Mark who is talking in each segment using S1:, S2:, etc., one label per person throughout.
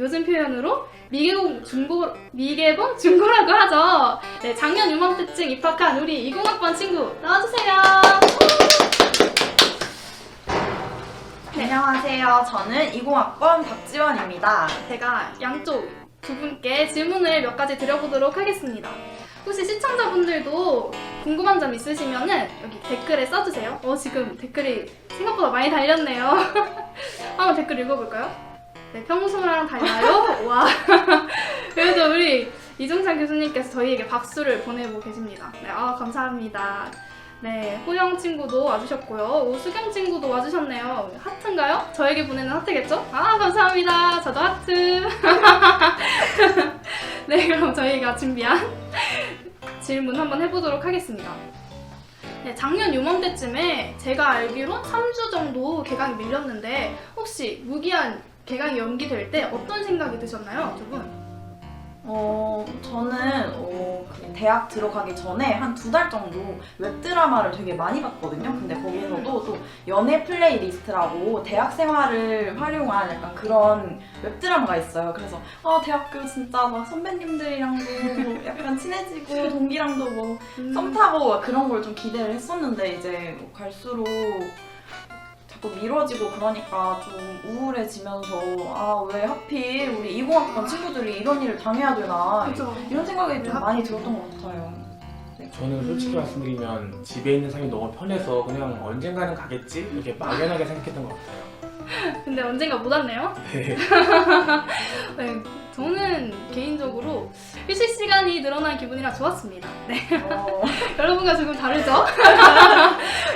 S1: 요즘 표현으로 미개봉 중고 미개봉 중고라고 하죠. 네, 작년 유맘때쯤 입학한 우리 20학번 친구 나와주세요. 네.
S2: 안녕하세요. 저는 20학번 박지원입니다.
S1: 제가 양쪽 두 분께 질문을 몇 가지 드려보도록 하겠습니다. 혹시 시청자분들도 궁금한 점 있으시면은 여기 댓글에 써주세요. 어, 지금 댓글이 생각보다 많이 달렸네요. 한번 댓글 읽어볼까요? 네, 평소랑 달라요? 와. 그래도 우리 이종찬 교수님께서 저희에게 박수를 보내고 계십니다. 네, 아, 감사합니다. 네, 호영 친구도 와주셨고요. 오수경 친구도 와주셨네요. 하트인가요? 저에게 보내는 하트겠죠? 아, 감사합니다. 저도 하트. 네, 그럼 저희가 준비한 질문 한번 해보도록 하겠습니다. 네, 작년 요맘때쯤에 제가 알기로 3주 정도 개강이 밀렸는데 혹시 무기한 개강이 연기될 때 어떤 생각이 드셨나요, 두 분?
S2: 어, 저는 어, 그 대학 들어가기 전에 한 두 달 정도 웹드라마를 되게 많이 봤거든요. 근데 거기서도 또 연애 플레이리스트라고 대학 생활을 활용한 약간 그런 웹드라마가 있어요. 그래서 아, 대학교 진짜 막 선배님들이랑도 뭐 약간 친해지고 동기랑도 뭐
S1: 음.
S2: 썸 타고 막 그런 걸 좀 기대를 했었는데 이제 뭐 갈수록 자꾸 미뤄지고 그러니까 좀 우울해지면서 아 왜 하필 우리 20학번 친구들이 이런 일을 당해야 되나
S1: 그죠?
S2: 이런 생각이
S1: 좀왜
S2: 많이 들었던 것 같아요.
S3: 저는 솔직히
S1: 음.
S3: 말씀드리면 집에 있는 삶이 너무 편해서 그냥 언젠가는 가겠지 이렇게 막연하게 생각했던 것 같아요.
S1: 근데 언젠가 못 왔네요.
S3: 네.
S1: 네, 저는 개인적으로 휴식 시간이 늘어난 기분이라 좋았습니다. 네,
S2: 어,
S1: 여러분과 조금 다르죠?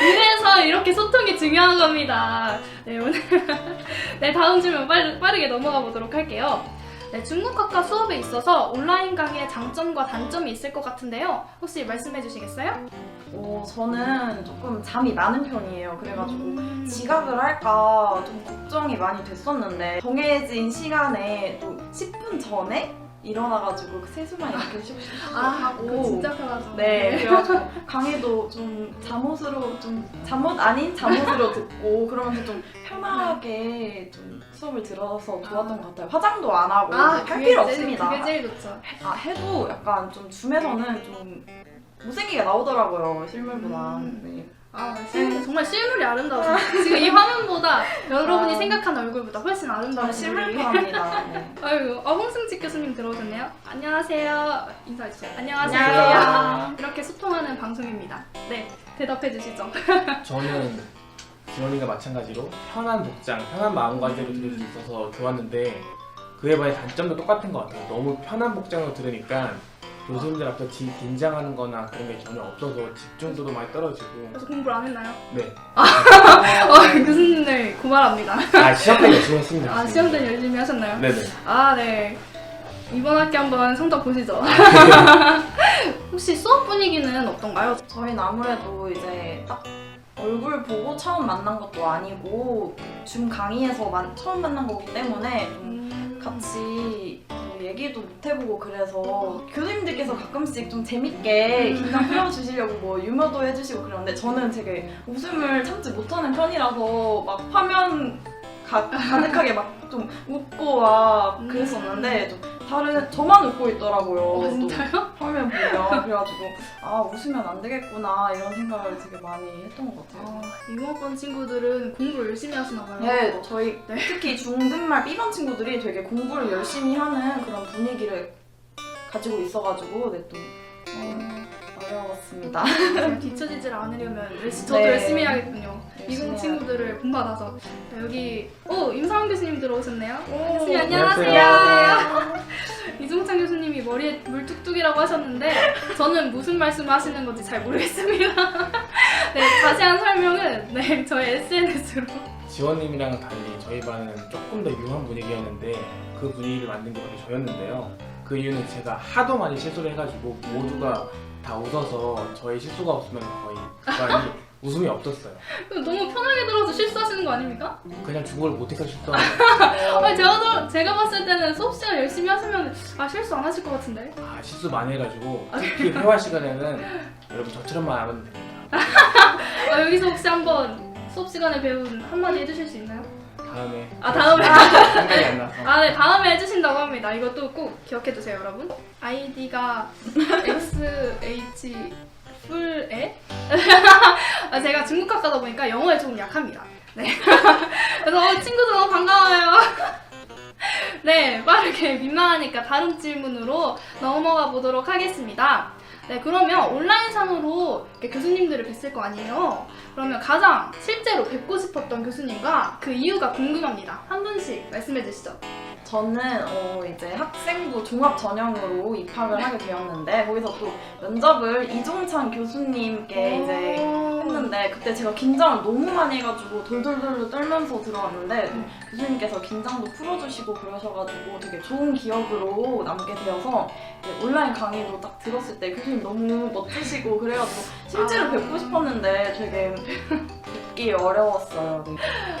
S1: 이래서 이렇게 소통이 중요한 겁니다. 네, 오늘 네 다음 질문 빠르, 빠르게 넘어가 보도록 할게요. 네, 중국학과 수업에 있어서 온라인 강의의 장점과 단점이 있을 것 같은데요. 혹시 말씀해 주시겠어요?
S2: 어, 저는 조금 잠이 많은 편이에요. 그래가지고
S1: 음.
S2: 지각을 할까 좀 걱정이 많이 됐었는데 정해진 시간에 또 10분 전에 일어나가지고 그 세수만 이렇게 슉슉
S1: 아, 그거
S2: 하고
S1: 진짜 편하죠.
S2: 네, 그래가지고 강의도 좀 잠옷으로 좀 잠옷 아닌 잠옷으로 듣고 그러면서 좀 편하게 좀 수업을 들어서 좋았던 것 같아요. 화장도 안 하고
S1: 아,
S2: 할
S1: 그게
S2: 필요
S1: 제일-
S2: 없습니다.
S1: 그게 제일 좋죠.
S2: 아, 해도 약간 좀 줌에서는 좀 못생기게 나오더라고요 실물보다.
S1: 음.
S2: 네.
S1: 아, 실물, 정말 실물이 아름다워 요. 지금 이 화면보다 여러분이
S2: 아.
S1: 생각하는 얼굴보다 훨씬 아름다운 실물이.
S2: 실물파입니다. 네.
S1: 아이고, 아, 홍승직 교수님 들어오셨네요. 안녕하세요. 인사해주세요. 안녕하세요.
S2: 안녕하세요.
S1: 이렇게 소통하는 방송입니다. 네, 대답해 주시죠.
S3: 저는 지원이가 마찬가지로 편한 복장, 편한 마음가짐으로 들을 수 있어서 좋았는데 그에 반해 단점도 똑같은 것 같아요. 너무 편한 복장으로 들으니까 교수님들 앞에서 지 긴장하는 거나 그런 게 전혀 없어서 집중도도 많이 떨어지고
S1: 그래서 공부를 안 했나요?
S3: 네.
S1: 어, 교수님들 고말합니다.
S3: 아 시험 때 열심히 했습니다.
S1: 아, 시험 때 열심히 하셨나요?
S3: 네네.
S1: 아, 네. 이번 학기 한번 성적 보시죠. 혹시 수업 분위기는 어떤가요?
S2: 저희는 아무래도 이제 딱 얼굴 보고 처음 만난 것도 아니고 줌 강의에서 만- 처음 만난 거기 때문에 좀 같이 뭐 얘기도 못 해보고 그래서 교수님들께서 가끔씩 좀 재밌게 긴장 풀어주시려고 뭐 유머도 해주시고 그러는데 저는 되게 웃음을 참지 못하는 편이라서 막 화면 가, 가득하게 막 좀 웃고 막
S1: 음.
S2: 그랬었는데 좀 다른 저만 웃고 있더라고요.
S1: 어,
S2: 또
S1: 진짜요?
S2: 화면 보면 그래가지고 아 웃으면 안 되겠구나 이런 생각을 되게 많이 했던 것 같아요.
S1: 아, 이모학번 친구들은 공부를 열심히 하시나 봐요.
S2: 네, 저희
S1: 네.
S2: 특히 중등말 B반 친구들이 되게 공부를 열심히 하는 그런 분위기를 가지고 있어가지고 네, 또 어, 어려웠습니다.
S1: 제가 뒤처지질 않으려면 열심히, 저도
S2: 네.
S1: 열심히 해야겠군요.
S2: 열심히
S1: 이공 친구들을 본받아서 네, 여기 오 임상훈 교수님 들어오셨네요.
S2: 오,
S1: 교수님 안녕하세요. 이종찬 교수님이 머리에 물뚝뚝이라고 하셨는데 저는 무슨 말씀을 하시는 건지 잘 모르겠습니다. 네 자세한 설명은 네 저희 SNS로
S3: 지원님이랑 달리 저희 반은 조금 더 유한 분위기였는데 그 분위기를 만든 게 바로 저였는데요. 그 이유는 제가 하도 많이 실수를 해가지고 모두가 다 웃어서 저희 실수가 없으면 거의 그 웃음이 없었어요.
S1: 너무 편하게 들어서 실수하시는 거 아닙니까?
S3: 그냥 중국어를 못해서 실수한.
S1: 아니 제가 들- 제가 봤을 때는 수업 시간 열심히 하시면 아 실수 안 하실 것 같은데.
S3: 아 실수 많이 해가지고 특히 회화 시간에는 여러분 저처럼만 안 하면 됩니다.
S1: 아, 여기서 혹시 한번 수업 시간에 배운 한마디 해주실 수 있나요?
S3: 다음에
S1: 아, 다음에.
S3: 생각이 안 나서
S1: 아, 네, 다음에 해주신다고 합니다. 이것도 꼭 기억해두세요, 여러분. 아이디가 XH 풀에? 아, 제가 중국학 가다 보니까 영어에 조금 약합니다. 네. 그래서 어, 친구들 너무 반가워요. 네, 빠르게 민망하니까 다른 질문으로 넘어가 보도록 하겠습니다. 네, 그러면 온라인상으로 교수님들을 뵀을 거 아니에요? 그러면 가장 실제로 뵙고 싶었던 교수님과 그 이유가 궁금합니다. 한 분씩 말씀해 주시죠.
S2: 저는 어 이제 학생부 종합 전형으로 입학을 하게 되었는데 거기서 또 면접을 이종찬 교수님께 이제 했는데 그때 제가 긴장을 너무 많이 해가지고 돌돌돌 떨면서 들어왔는데
S1: 음.
S2: 교수님께서 긴장도 풀어주시고 그러셔가지고 되게 좋은 기억으로 남게 되어서 이제 온라인 강의도 딱 들었을 때 교수님 너무 멋지시고 그래가지고 실제로
S1: 아.
S2: 뵙고 싶었는데 되게 뵙기 어려웠어요. 네.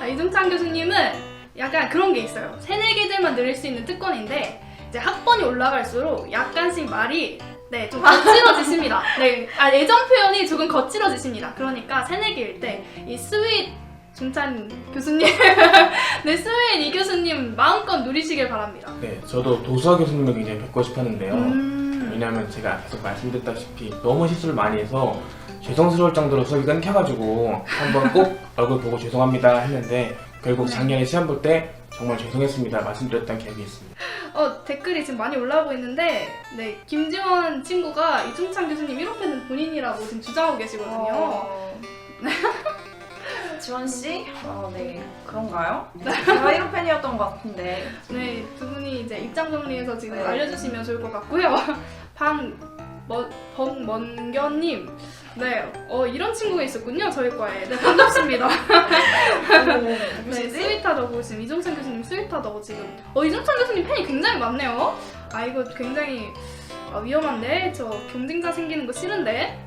S1: 아, 이종찬 교수님은 약간 그런 게 있어요. 새내기들만 들을 수 있는 특권인데 이제 학번이 올라갈수록 약간씩 말이 네, 좀 거칠어지십니다. 네, 아, 애정 표현이 조금 거칠어지십니다. 그러니까 새내기일 때 이 스윗 중찬 교수님, 네, 스윗 이 교수님 마음껏 누리시길 바랍니다.
S3: 네 저도 도수아 교수님을 굉장히 뵙고 싶었는데요
S1: 음,
S3: 왜냐하면 제가 계속 말씀드렸다시피 너무 실수를 많이 해서 죄송스러울 정도로 수업이 끊겨가지고 한번 꼭 얼굴 보고 죄송합니다 했는데 결국 작년에 시험 볼 때 정말 죄송했습니다 말씀드렸던 기억이 있습니다.
S1: 어, 댓글이 지금 많이 올라오고 있는데, 네, 김지원 친구가 이중찬 교수님 1호팬은 본인이라고 지금 주장하고 계시거든요.
S2: 어... 지원 씨? 아, 네. 그런가요? 제가 1호 팬이었던 것 같은데.
S1: 네, 두 분이 이제 입장 정리해서 지금
S2: 네.
S1: 알려주시면 좋을 것 같고요. 방, 뭐, 벙먼견님. 네, 어, 이런 친구가 있었군요, 저희 과에. 네, 반갑습니다. 네,
S2: 누구시지?
S1: 스윗하다고 지금 이종찬 교수님 스윗하다고 지금. 어, 이종찬 교수님 팬이 굉장히 많네요. 아, 이거 굉장히 아, 위험한데? 저 경쟁자 생기는 거 싫은데?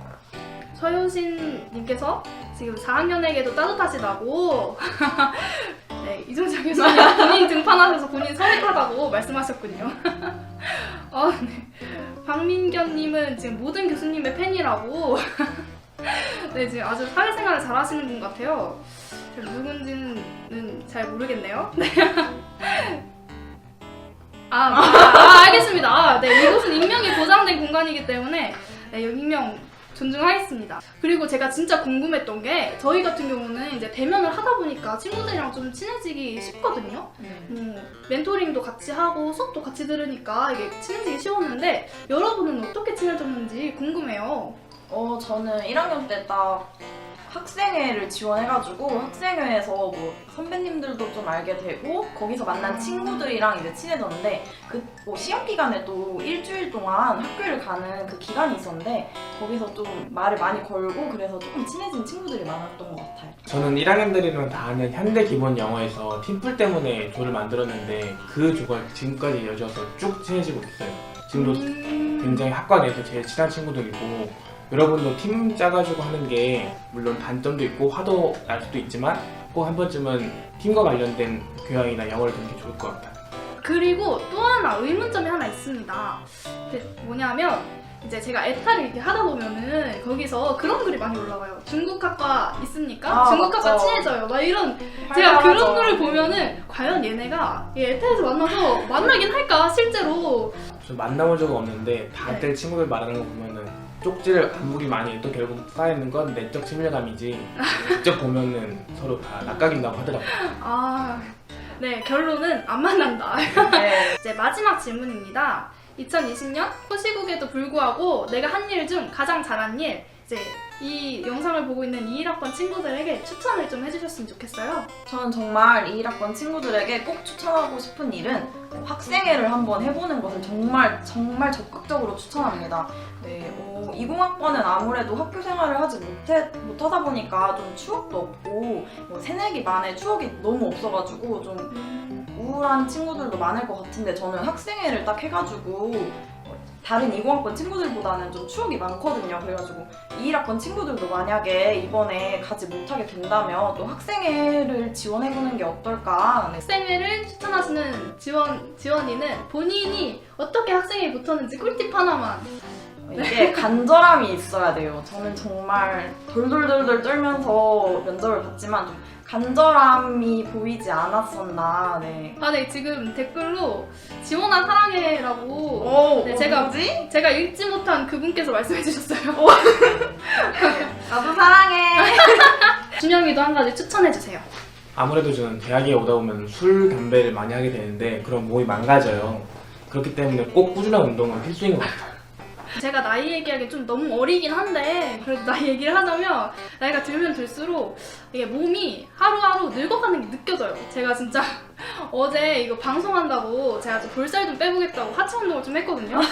S1: 서효신님께서 지금 4학년에게도 따뜻하시다고. 네, 이종찬 교수님 본인 등판하셔서 본인 서윗하다고 말씀하셨군요. 어, 네. 박민견님은 지금 모든 교수님의 팬이라고. 네, 지금 아주 사회생활을 잘 하시는 분 같아요. 누군지는 잘 모르겠네요. 네. 아, 아, 아, 알겠습니다. 아, 네, 이곳은 익명이 보장된 공간이기 때문에 네, 익명 존중하겠습니다. 그리고 제가 진짜 궁금했던 게 저희 같은 경우는 이제 대면을 하다 보니까 친구들이랑 좀 친해지기 쉽거든요. 뭐 멘토링도 같이 하고 수업도 같이 들으니까 이게 친해지기 쉬웠는데 여러분은 어떻게 친해졌는지 궁금해요.
S2: 어, 저는 1학년 때 딱 학생회를 지원해가지고 학생회에서 뭐 선배님들도 좀 알게 되고 거기서 만난 친구들이랑 이제 친해졌는데 그뭐 시험 기간에 또 일주일 동안 학교를 가는 그 기간이 있었는데 거기서 좀 말을 많이 걸고 그래서 조금 친해진 친구들이 많았던 것 같아요.
S3: 저는 1학년들이랑 다 아는 현대 기본 영어에서 팀플 때문에 조를 만들었는데 그 조가 지금까지 이어져서 쭉 친해지고 있어요. 지금도
S1: 음.
S3: 굉장히 학과 내에서 제일 친한 친구들이고 여러분도 팀 짜가지고 하는 게 물론 단점도 있고 화도 날 수도 있지만 꼭 한 번쯤은 팀과 관련된 교양이나 영어를 듣는 게 좋을 것 같아요.
S1: 그리고 또 하나 의문점이 하나 있습니다. 그 뭐냐면 이제 제가 에타를 이렇게 하다 보면은 거기서 그런 글이 많이 올라와요. 중국학과 있습니까?
S2: 아,
S1: 중국학과
S2: 맞죠.
S1: 친해져요. 막 이런 제가
S2: 활발하죠.
S1: 그런 글을 보면은 과연 얘네가 이 에타에서 만나서 만나긴 할까 실제로
S3: 저 만나본 적은 없는데 다들 친구들 말하는 거 보면은 쪽지를 안북이 많이 또 결국 쌓여있는 건 내적 친밀감이지 직접 보면은 서로 다 낯가긴다고 하더라고요.
S1: 아, 네 결론은 안 만난다.
S2: 네.
S1: 이제 마지막 질문입니다. 2020년 코시국에도 불구하고 내가 한 일 중 가장 잘한 일 이제 이 영상을 보고 있는 21학번 친구들에게 추천을 좀 해주셨으면 좋겠어요.
S2: 저는 정말 이 1학번 친구들에게 꼭 추천하고 싶은 일은 학생회를 한번 해보는 것을 정말 정말 적극적으로 추천합니다. 네, 어, 20학번은 아무래도 학교 생활을 하지 못해, 못하다 보니까 좀 추억도 없고 뭐 새내기 만의 추억이 너무 없어가지고 좀 우울한 친구들도 많을 것 같은데 저는 학생회를 딱 해가지고 다른 20학번 친구들보다는 좀 추억이 많거든요. 그래가지고 21학번 친구들도 만약에 이번에 가지 못하게 된다면 또 학생회를 지원해보는 게 어떨까. 네.
S1: 학생회를 추천하시는 지원 지원이는 본인이 어떻게 학생회에 붙었는지 꿀팁 하나만
S2: 이게 간절함이 있어야 돼요. 저는 정말 돌돌돌돌 떨면서 면접을 봤지만 좀 간절함이 보이지 않았었나. 네.
S1: 아, 네, 지금 댓글로 지원아 사랑해라고
S2: 오,
S1: 네, 제가
S2: 뭐지?
S1: 제가 읽지 못한 그분께서 말씀해 주셨어요.
S2: 나도 사랑해.
S1: 준영이도 한 가지 추천해 주세요.
S3: 아무래도 저는 대학에 오다 보면 술, 담배를 많이 하게 되는데 그런 몸이 망가져요. 그렇기 때문에 꼭 꾸준한 운동은 필수인 것 같아요.
S1: 제가 나이 얘기하기 좀 너무 어리긴 한데 그래도 나이 얘기를 하자면 나이가 들면 들수록 이게 몸이 하루하루 늙어가는 게 느껴져요. 제가 진짜 어제 이거 방송한다고 제가 좀 볼살 좀 빼보겠다고 하체 운동을 좀 했거든요.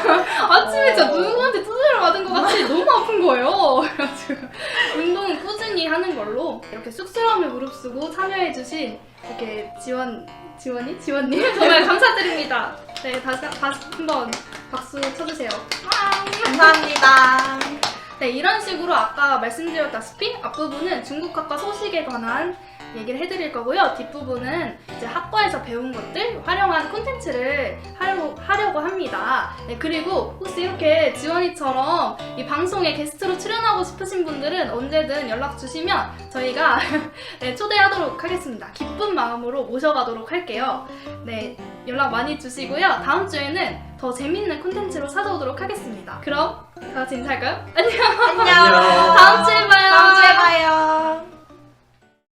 S1: 그러니까 아침에 진짜
S2: 어.
S1: 누구한테 두드려 맞은 것 같이 너무 아픈 거예요. 그래가지고 운동은 꾸준히 하는 걸로 이렇게 쑥스러움을 무릅쓰고 참여해주신 이렇게 지원 지원이 지원님 정말 감사드립니다. 네 다시 다시 한번 박수 쳐주세요.
S2: 감사합니다.
S1: 네 이런 식으로 아까 말씀드렸다시피 앞부분은 중국학과 소식에 관한 얘기를 해드릴 거고요. 뒷부분은 이제 학과에서 배운 것들 활용한 콘텐츠를 하려고, 하려고 합니다. 네, 그리고 혹시 이렇게 지원이처럼 이 방송에 게스트로 출연하고 싶으신 분들은 언제든 연락 주시면 저희가 네, 초대하도록 하겠습니다. 기쁜 마음으로 모셔가도록 할게요. 네, 연락 많이 주시고요. 다음 주에는 더 재밌는 콘텐츠로 찾아오도록 하겠습니다. 그럼 다 같이 인사할까요? 안녕!
S2: 안녕.
S1: 다음 주에 봐요!
S2: 다음 주에 봐요.